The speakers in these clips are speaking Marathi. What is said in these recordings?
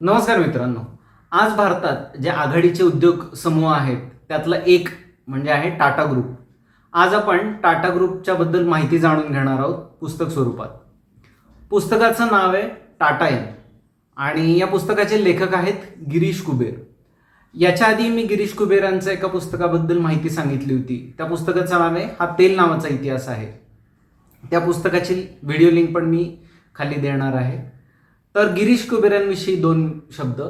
नमस्कार मित्रांनो. आज भारतात जे आघाडीचे उद्योग समूह आहेत त्यातला एक म्हणजे आहे टाटा ग्रुप. आज आपण टाटा ग्रुपच्या बद्दल माहिती जाणून घेणार आहोत पुस्तक स्वरूपात. पुस्तकाचं नाव आहे टाटा एन. आणि या पुस्तकाचे लेखक आहेत गिरीश कुबेर. याच्या आधी मी गिरीश कुबेरांच्या एका पुस्तकाबद्दल माहिती सांगितली होती. त्या पुस्तकाचं नाव आहे हा तेल नावाचा इतिहास आहे. त्या पुस्तकाची व्हिडिओ लिंक पण मी खाली देणार आहे. तर गिरीश कुबेरांविषयी दोन शब्द.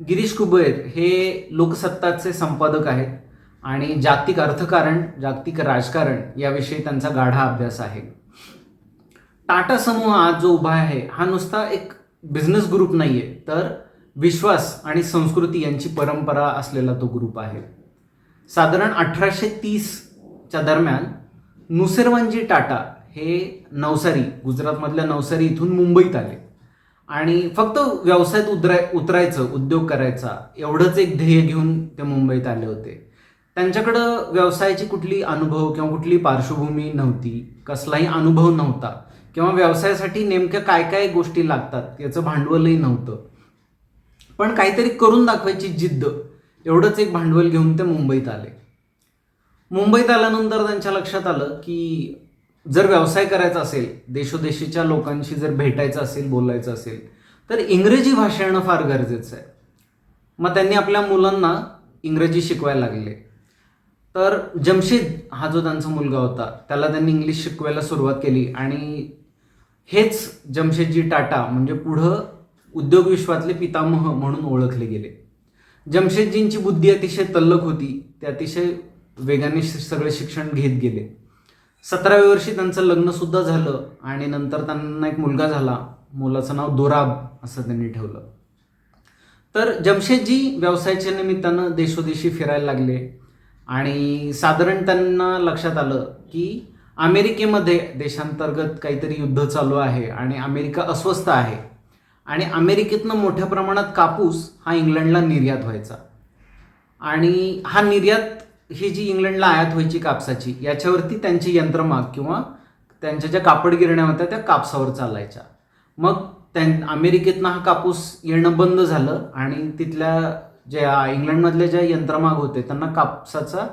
गिरीश कुबेर हे लोकसत्ताचे संपादक आहेत आणि जागतिक अर्थकारण जागतिक राजकारण याविषयी त्यांचा गाढा अभ्यास आहे. टाटा समूह आज जो उभा आहे हा नुसता एक बिझनेस ग्रुप नाही आहे तर विश्वास आणि संस्कृती यांची परंपरा असलेला तो ग्रुप आहे. साधारण अठराशे तीसच्या दरम्यान नुसेरवांजी टाटा हे नवसारी गुजरातमधल्या नवसारी इथून मुंबईत आले. आणि फक्त व्यवसायात उतराय उतरायचं उद्योग करायचा एवढंच एक ध्येय घेऊन ते मुंबईत आले होते. त्यांच्याकडं व्यवसायाची कुठली अनुभव किंवा कुठली पार्श्वभूमी नव्हती कसलाही अनुभव नव्हता किंवा व्यवसायासाठी नेमक्या काय काय गोष्टी लागतात याचं भांडवलही नव्हतं. पण काहीतरी करून दाखवायची जिद्द एवढंच एक भांडवल घेऊन ते मुंबईत आले. मुंबईत आल्यानंतर त्यांच्या लक्षात आलं की जर व्यवसाय करायचा असेल देशोदेशीच्या लोकांशी जर भेटायचं असेल बोलायचं असेल तर इंग्रजी भाषा येणं फार गरजेचं आहे. मग त्यांनी आपल्या मुलांना इंग्रजी शिकवायला लागले. तर जमशेद हा जो त्यांचा मुलगा होता त्याला त्यांनी इंग्लिश शिकवायला सुरुवात केली आणि हेच जमशेदजी टाटा म्हणजे पुढं उद्योग विश्वातले पितामह म्हणून ओळखले गेले. जमशेदजींची बुद्धी अतिशय तल्लक होती ते अतिशय वेगाने श- सगळे शिक्षण घेत गेले. सतराव्या वर्षी त्यांचं लग्न सुद्धा झालं आणि नंतर त्यांना एक मुलगा झाला. मुलाचं नाव दोराब असं त्यांनी ठेवलं. तर जमशेदजी व्यवसायाच्या निमित्तानं देशोदेशी फिरायला लागले आणि साधारण त्यांना लक्षात आलं की अमेरिकेमध्ये देशांतर्गत काहीतरी युद्ध चालू आहे आणि अमेरिका अस्वस्थ आहे आणि अमेरिकेतनं मोठ्या प्रमाणात कापूस हा इंग्लंडला निर्यात व्हायचा. आणि हा निर्यात ही जी इंग्लंडला आयात व्हायची कापसाची याच्यावरती त्यांची यंत्रमाग किंवा त्यांच्या ज्या कापड गिरण्या होत्या त्या कापसावर चालायच्या. मग त्यां अमेरिकेतनं हा कापूस येणं बंद झालं आणि तिथल्या ज्या इंग्लंडमधल्या ज्या यंत्रमाग होते त्यांना कापसाचा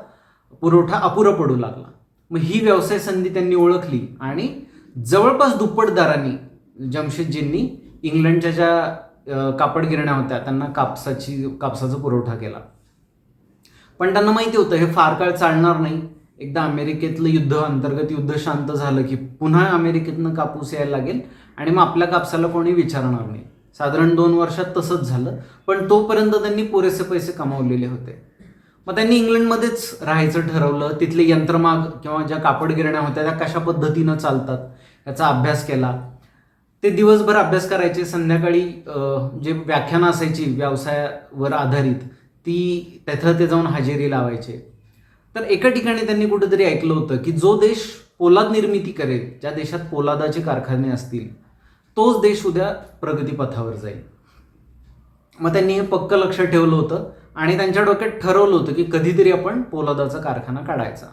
पुरवठा अपुरा पडू लागला. मग ही व्यवसाय संधी त्यांनी ओळखली आणि जवळपास दुप्पट दराने जमशेदजींनी इंग्लंडच्या ज्या कापड गिरण्या होत्या त्यांना कापसाची कापसाचा पुरवठा केला. पण त्यांना माहिती होतं हे फार काळ चालणार नाही. एकदा अमेरिकेतलं युद्ध अंतर्गत युद्ध शांत झालं की पुन्हा अमेरिकेतनं कापूस यायला लागेल आणि मग आपल्या कापसाला कोणी विचारणार नाही. साधारण दोन वर्षात तसंच झालं पण तोपर्यंत त्यांनी पुरेसे पैसे कमावलेले होते. मग त्यांनी इंग्लंडमध्येच राहायचं ठरवलं तिथले यंत्रमाग किंवा ज्या कापड गिरण्या होत्या त्या कशा पद्धतीनं चालतात याचा अभ्यास केला. ते दिवसभर अभ्यास करायचे संध्याकाळी जे व्याख्यानं असायची व्यवसायावर आधारित ती तिथं ते जाऊन हजेरी लावायचे. तर एका ठिकाणी त्यांनी कुठेतरी ऐकलं होतं की जो देश पोलाद निर्मिती करेल ज्या देशात पोलादाचे कारखाने असतील तोच देश उद्या प्रगतीपथावर जाईल. मग त्यांनी हे पक्क लक्ष ठेवलं होतं आणि त्यांच्या डोक्यात ठरवलं होतं की कधीतरी आपण पोलादाचा कारखाना काढायचा.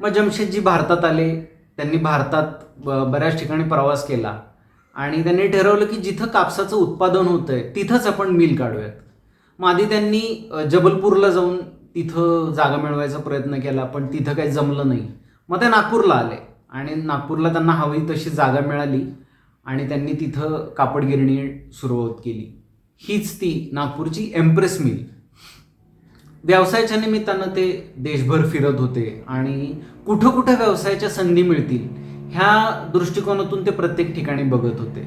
मग जमशेदजी भारतात आले त्यांनी भारतात बऱ्याच ठिकाणी प्रवास केला आणि त्यांनी ठरवलं की जिथं कापसाचं उत्पादन होतंय तिथंच आपण मिल काढूयात. मग आधी त्यांनी जबलपूरला जाऊन तिथं जागा मिळवायचा प्रयत्न केला पण तिथं काही जमलं नाही. मग ते नागपूरला आले आणि नागपूरला त्यांना हवी तशी जागा मिळाली आणि त्यांनी तिथं कापड गिरणी सुरुवात केली. हीच ती नागपूरची एम्प्रेस मिल व्यवसायाच्या निमित्तानं ते देशभर फिरत होते आणि कुठं कुठं व्यवसायाच्या संधी मिळतील ह्या दृष्टिकोनातून ते प्रत्येक ठिकाणी बघत होते.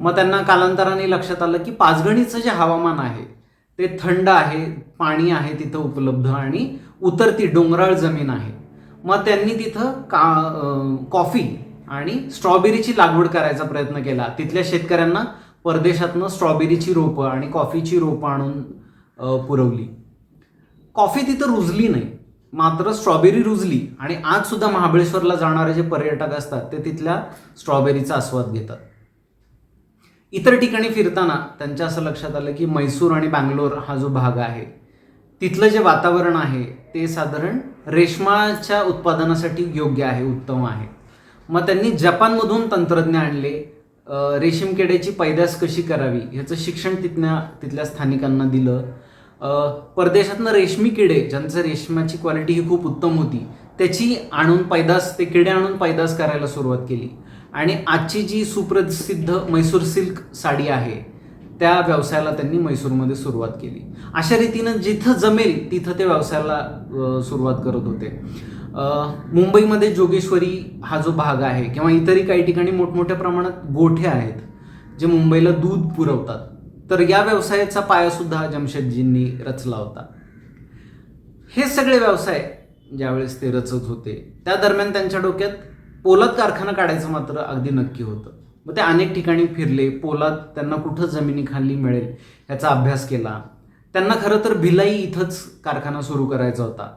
मग त्यांना कालांतराने लक्षात आलं की पाचगणीचं जे हवामान आहे ते थंड आहे पाणी आहे तिथं उपलब्ध आणि उतरती डोंगराळ जमीन आहे. मग त्यांनी तिथं का कॉफी आणि स्ट्रॉबेरीची लागवड करायचा प्रयत्न केला. तिथल्या शेतकऱ्यांना परदेशातनं स्ट्रॉबेरीची रोपं आणि कॉफीची रोपं आणून पुरवली. कॉफी तिथं रुजली नाही. मात्र स्ट्रॉबेरी रुजली आणि आजसुद्धा महाबळेश्वरला जाणारे जे पर्यटक असतात ते तिथल्या स्ट्रॉबेरीचा आस्वाद घेतात. इतर ठिकाणी फिरताना त्यांच्या असं लक्षात आलं की मैसूर आणि बँगलोर हा जो भाग आहे तिथलं जे वातावरण आहे ते साधारण रेशमाच्या उत्पादनासाठी योग्य आहे उत्तम आहे. मग त्यांनी जपानमधून तंत्रज्ञ आणले रेशीम किड्याची पैदास कशी करावी ह्याचं शिक्षण तिथल्या तिथल्या स्थानिकांना दिलं. परदेशातनं रेशमी किडे ज्यांचं रेशमाची क्वालिटी ही खूप उत्तम होती त्याची आणून पैदास ते किडे आणून पैदास करायला सुरुवात केली. आणि आजची जी सुप्रसिद्ध मैसूर सिल्क साडी आहे त्या व्यवसायाला त्यांनी मैसूरमध्ये सुरुवात केली. अशा रीतीनं जिथं जमेल तिथं ते व्यवसायाला सुरुवात करत होते. मुंबईमध्ये जोगेश्वरी हा जो भाग आहे किंवा इतरही काही ठिकाणी मोठमोठ्या प्रमाणात गोठे आहेत जे मुंबईला दूध पुरवतात तर या व्यवसायाचा पाया सुद्धा जमशेदजींनी रचला होता. हे सगळे व्यवसाय ज्यावेळेस ते रचत होते त्या दरम्यान त्यांच्या डोक्यात पोलाद कारखाना काढायचं मात्र अगदी नक्की होतं. मग ते अनेक ठिकाणी फिरले पोलाद त्यांना कुठं जमिनीखाली मिळेल याचा अभ्यास केला. त्यांना खरं तर भिलाई इथंच कारखाना सुरू करायचा होता.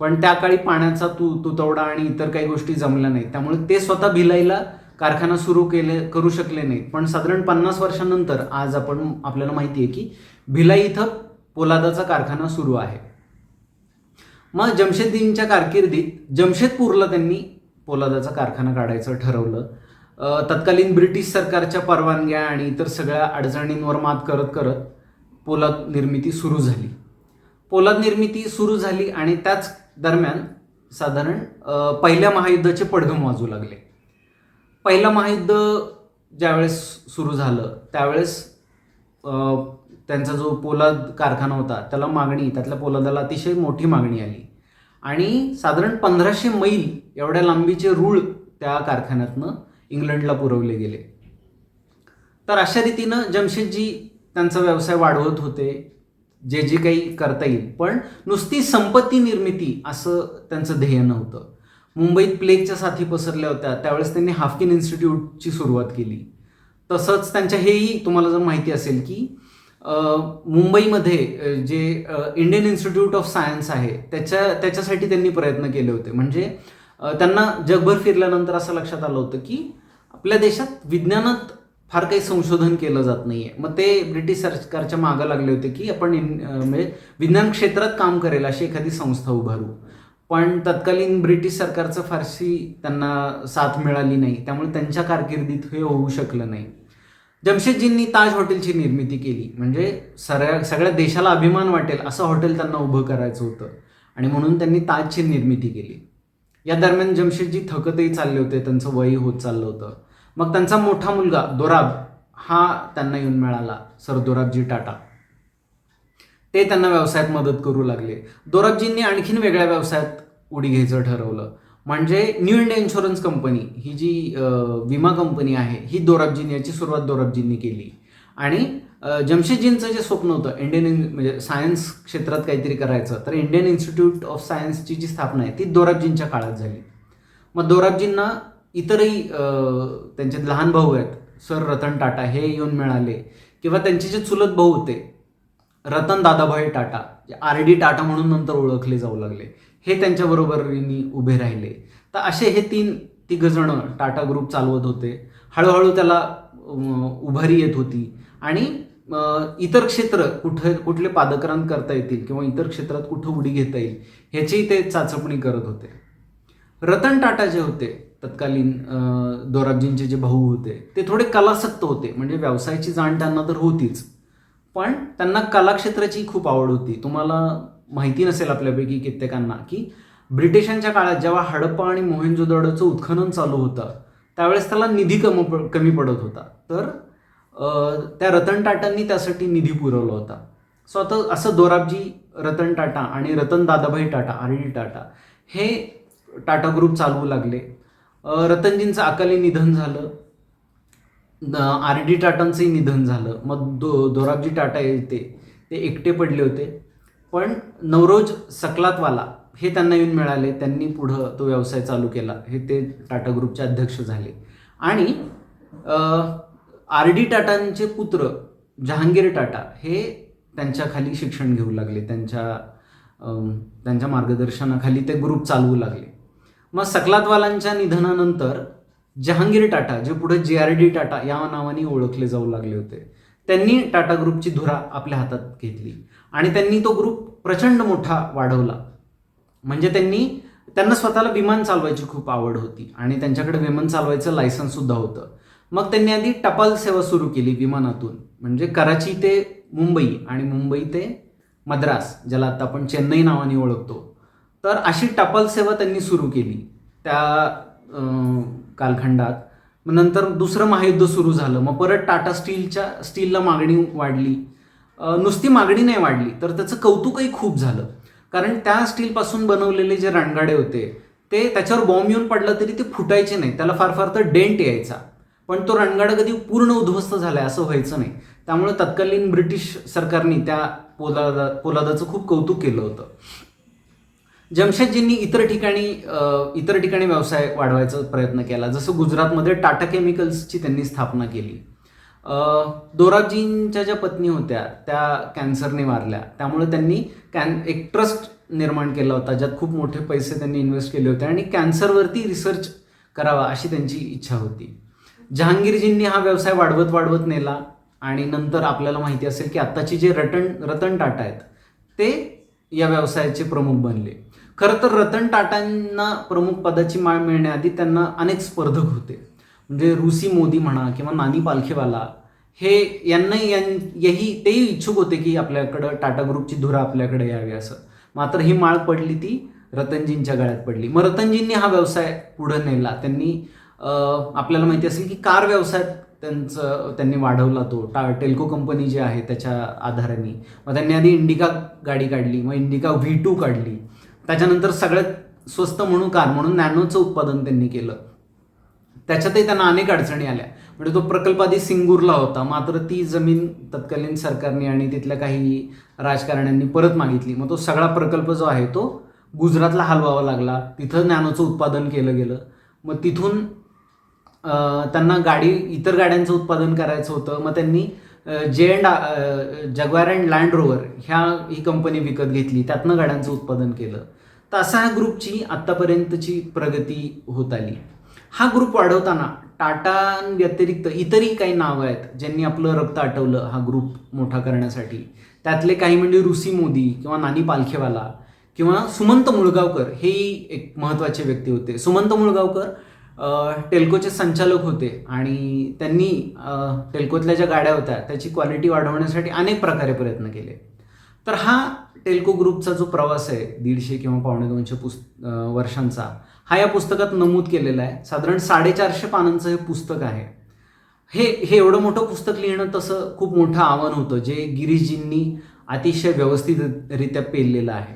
पण त्या काळी पाण्याचा तु तुतवडा आणि इतर काही गोष्टी जमल्या नाहीत. त्यामुळे ते स्वतः भिलाईला कारखाना सुरू केले करू शकले नाहीत. पण साधारण पन्नास वर्षानंतर आज आपण आपल्याला माहिती आहे की भिलाई इथं पोलादाचा कारखाना सुरू आहे. मग जमशेदजींच्या कारकिर्दीत जमशेदपूरला त्यांनी पोलादाचा कारखाना काढायचं ठरवलं. तत्कालीन ब्रिटिश सरकारच्या परवानग्या आणि इतर सगळ्या अडचणींवर मात करत करत पोलाद निर्मिती सुरू झाली. पोलाद निर्मिती सुरू झाली आणि त्याच दरम्यान साधारण पहिल्या महायुद्धाचे पडघम वाजू लागले. पहिलं महायुद्ध ज्यावेळेस सुरू झालं त्यावेळेस त्यांचा जो पोलाद कारखाना होता त्याला मागणी त्यातल्या पोलादाला अतिशय मोठी मागणी आली. आणि साधारण पंधराशे मैल एवढ्या लांबीचे रूळ त्या कारखान्यातनं इंग्लंडला पुरवले गेले. तर अशा रीतीनं जमशेदजी त्यांचा व्यवसाय वाढवत होते जे जे काही करता येईल. पण नुसती संपत्ती निर्मिती असं त्यांचं ध्येय नव्हतं. मुंबईत प्लेगच्या साथी पसरल्या होत्या त्यावेळेस त्यांनी हाफकिन इन्स्टिट्यूटची सुरुवात केली. तसंच त्यांच्या हेही तुम्हाला जर माहिती असेल की मुंबईमध्ये जे इंडियन इन्स्टिट्यूट ऑफ सायन्स आहे त्याच्या त्याच्यासाठी त्यांनी प्रयत्न केले होते. म्हणजे त्यांना जगभर फिरल्यानंतर असं लक्षात आलं होतं की आपल्या देशात विज्ञानात फार काही संशोधन केलं जात नाही आहे मग ते ब्रिटिश सरकारच्या मागं लागले होते की आपण म्हणजे विज्ञान क्षेत्रात काम करेल अशी एखादी संस्था उभारू. पण तत्कालीन ब्रिटिश सरकारचं फारशी त्यांना साथ मिळाली नाही. त्यामुळे त्यांच्या कारकिर्दीत हे होऊ शकलं नाही. जमशेदजींनी ताज हॉटेलची निर्मिती केली. म्हणजे सगळ्या सगळ्या देशाला अभिमान वाटेल असं हॉटेल त्यांना उभं करायचं होतं. आणि म्हणून त्यांनी ताजची निर्मिती केली. या दरम्यान जमशेदजी थकतही चालले होते त्यांचं वय होत चाललं होतं. मग त्यांचा मोठा मुलगा दोराब हा त्यांना येऊन मिळाला सर दोराबजी टाटा. ते त्यांना व्यवसायात मदत करू लागले. दोराबजींनी आणखीन वेगळ्या व्यवसायात उडी घ्यायचं ठरवलं. म्हणजे न्यू इंडिया इन्शुरन्स कंपनी ही जी विमा कंपनी आहे ही दोराबजींनी याची सुरुवात दोराबजींनी केली. आणि जमशेदजींचं जे स्वप्न होतं इंडियन म्हणजे सायन्स क्षेत्रात काहीतरी करायचं तर इंडियन इन्स्टिट्यूट ऑफ सायन्सची जी स्थापना आहे ती दोराबजींच्या काळात झाली. मग दोराबजींना इतरही त्यांचे लहान भाऊ आहेत सर रतन टाटा हे येऊन मिळाले. किंवा त्यांचे जे चुलत भाऊ होते रतन दादाभाई टाटा आर डी टाटा म्हणून नंतर ओळखले जाऊ लागले हे त्यांच्या बरोबरीने उभे राहिले. तर असे हे तीन तिघजण टाटा ग्रुप चालवत होते. हळूहळू त्याला उभारी येत होती. आणि इतर क्षेत्र कुठे कुठले पादक्रांत करता येतील किंवा इतर क्षेत्रात कुठं उडी घेता येईल ह्याचीही ते चाचपणी करत होते. रतन टाटा जे होते तत्कालीन दोराबजींचे जे भाऊ होते ते थोडे कलासक्त होते. म्हणजे व्यवसायाची जाण त्यांना तर होतीच. पण त्यांना कलाक्षेत्राची खूप आवड होती. तुम्हाला माहिती नसेल आपल्यापैकी कित्येकांना की ब्रिटिशांच्या काळात जेव्हा हडप्पा आणि मोहेंजोदडोचं उत्खनन चालू होतं त्यावेळेस त्याला निधी कम कमी पडत होता. तर त्या रतन टाटांनी त्यासाठी निधी पुरवला होता. सो आता असं दोराबजी रतन टाटा आणि रतन दादाभाई टाटा आर डी टाटा हे टाटा ग्रुप चालवू लागले. रतनजींचं अकाली निधन झालं. आर डी टाटांचंही निधन झालं. मग दो दोराबजी टाटा येते. ते एकटे पडले होते. पण नवरोज सकलातवाला हे त्यांना येऊन मिळाले. त्यांनी पुढं तो व्यवसाय चालू केला. हे ते टाटा ग्रुपचे अध्यक्ष झाले. आणि आर डी टाटांचे पुत्र जहांगीर टाटा हे त्यांच्या खाली शिक्षण घेऊ लागले. त्यांच्या त्यांच्या मार्गदर्शनाखाली ते ग्रुप चालवू लागले. मग सकलातवालांच्या निधनानंतर जहांगीर टाटा जे पुढे जे आर डी टाटा या नावाने ओळखले जाऊ लागले होते त्यांनी टाटा ग्रुपची धुरा आपल्या हातात घेतली आणि त्यांनी तो ग्रुप प्रचंड मोठा वाढवला. म्हणजे त्यांनी त्यांना स्वतःला विमान चालवायची खूप आवड होती आणि त्यांच्याकडे विमान चालवायचं लायसन्ससुद्धा होतं. मग त्यांनी आधी टपाल सेवा सुरू केली विमानातून. म्हणजे कराची ते मुंबई आणि मुंबई ते मद्रास ज्याला आता आपण चेन्नई नावाने ओळखतो. तर अशी टपाल सेवा त्यांनी सुरू केली त्या कालखंडात. मग नंतर दुसरं महायुद्ध सुरू झालं. मग परत टाटा स्टीलच्या स्टीलला मागणी वाढली. नुसती मागणी नाही वाढली तर त्याचं कौतुकही खूप झालं. कारण त्या स्टीलपासून बनवलेले जे रणगाडे होते ते त्याच्यावर बॉम्ब येऊन पडला तरी ते फुटायचे नाही. त्याला फार फार तर डेंट यायचा. पण तो रणगाडा कधी पूर्ण उद्ध्वस्त झालाय असं व्हायचं नाही. त्यामुळे तत्कालीन ब्रिटिश सरकारने त्या पोलादा पोलादाचं खूप कौतुक केलं होतं. जमशेदजींनी इतर ठिकाणी इतर ठिकाणी व्यवसाय वाढवायचा प्रयत्न केला. जसं गुजरातमध्ये टाटा केमिकल्सची त्यांनी स्थापना केली. दोराबजींच्या ज्या पत्नी होत्या त्या कॅन्सरने वारल्या. त्यामुळे त्यांनी कॅन एक ट्रस्ट निर्माण केला होता ज्यात खूप मोठे पैसे त्यांनी इन्व्हेस्ट केले होते आणि कॅन्सरवरती रिसर्च करावा अशी त्यांची इच्छा होती. जहांगीरजींनी हा व्यवसाय वाढवत वाढवत नेला आणि नंतर आपल्याला माहिती असेल की आत्ताची जे रतन रतन टाटा आहेत ते या व्यवसायाचे प्रमुख बनले. खरं तर रतन टाटांना प्रमुख पदाची माळ मिळण्याआधी त्यांना अनेक स्पर्धक होते. म्हणजे रुसी मोदी म्हणा किंवा नानी पालखेवाला हे यांनाही यां- तेही इच्छुक होते की आपल्याकडं टाटा ग्रुपची धुरा आपल्याकडे यावी असं. मात्र ही माळ पडली ती रतनजींच्या गळ्यात पडली. मग रतनजींनी हा व्यवसाय पुढं नेला. त्यांनी आपल्याला माहिती असेल की कार व्यवसायात त्यांचं त्यांनी वाढवला तो. टा टेल्को कंपनी जी आहे त्याच्या आधाराने. मग त्यांनी आधी इंडिका गाडी काढली मग इंडिका व्ही टू काढली. त्याच्यानंतर सगळ्यात स्वस्त म्हणून कार म्हणून नॅनोचं उत्पादन त्यांनी केलं. त्याच्यातही त्यांना अनेक अडचणी आल्या. म्हणजे तो प्रकल्प आधी सिंगूरला होता. मात्र ती जमीन तत्कालीन सरकारने आणि तिथल्या काही राजकारण्यांनी परत मागितली. मग तो सगळा प्रकल्प जो आहे तो गुजरातला हलवावा लागला. तिथं नॅनोचं उत्पादन केलं गेलं. मग तिथून त्यांना गाडी इतर गाड्यांचं उत्पादन करायचं होतं. मग त्यांनी जे and Jaguar and Land Rover ह्या ही कंपनी विकत घेतली. त्यातनं गाड्यांचं उत्पादन केलं. तर असा ह्या ग्रुपची आत्तापर्यंतची प्रगती होत आली. हा ग्रुप वाढवताना टाटांव्यतिरिक्त इतरही काही नावं आहेत ज्यांनी आपलं रक्त आटवलं हा ग्रुप मोठा करण्यासाठी. त्यातले काही म्हणजे ऋषी मोदी किंवा नानी पालखेवाला किंवा सुमंत मुळगावकर हेही एक महत्त्वाचे व्यक्ती होते. सुमंत मुळगावकर टेल्कोचे संचालक होते आणि त्यांनी टेल्कोतल्या ज्या गाड्या होत्या त्याची क्वालिटी वाढवण्यासाठी अनेक प्रकारे प्रयत्न केले. तर हा टेल्को ग्रुपचा जो प्रवास आहे दीडशे किंवा पावणे दोनशे पुस् वर्षांचा हा या पुस्तकात नमूद केलेला आहे. साधारण साडेचारशे पानांचं हे पुस्तक आहे. हे हे एवढं मोठं पुस्तक लिहिणं तसं खूप मोठं आव्हान होतं जे गिरीशजींनी अतिशय व्यवस्थितरित्या पेललेलं आहे.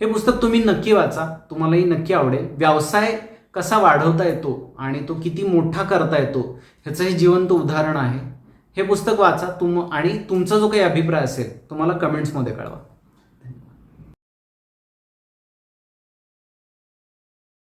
हे पुस्तक तुम्ही नक्की वाचा तुम्हालाही नक्की आवडेल. व्यवसाय कसा वाढवता येतो आणि तो किती मोठा करता येतो ह्याचं हे जिवंत उदाहरण आहे. हे पुस्तक वाचा तुम आणि तुमचा जो काही अभिप्राय असेल तुम्हाला कमेंट्समध्ये कळवा.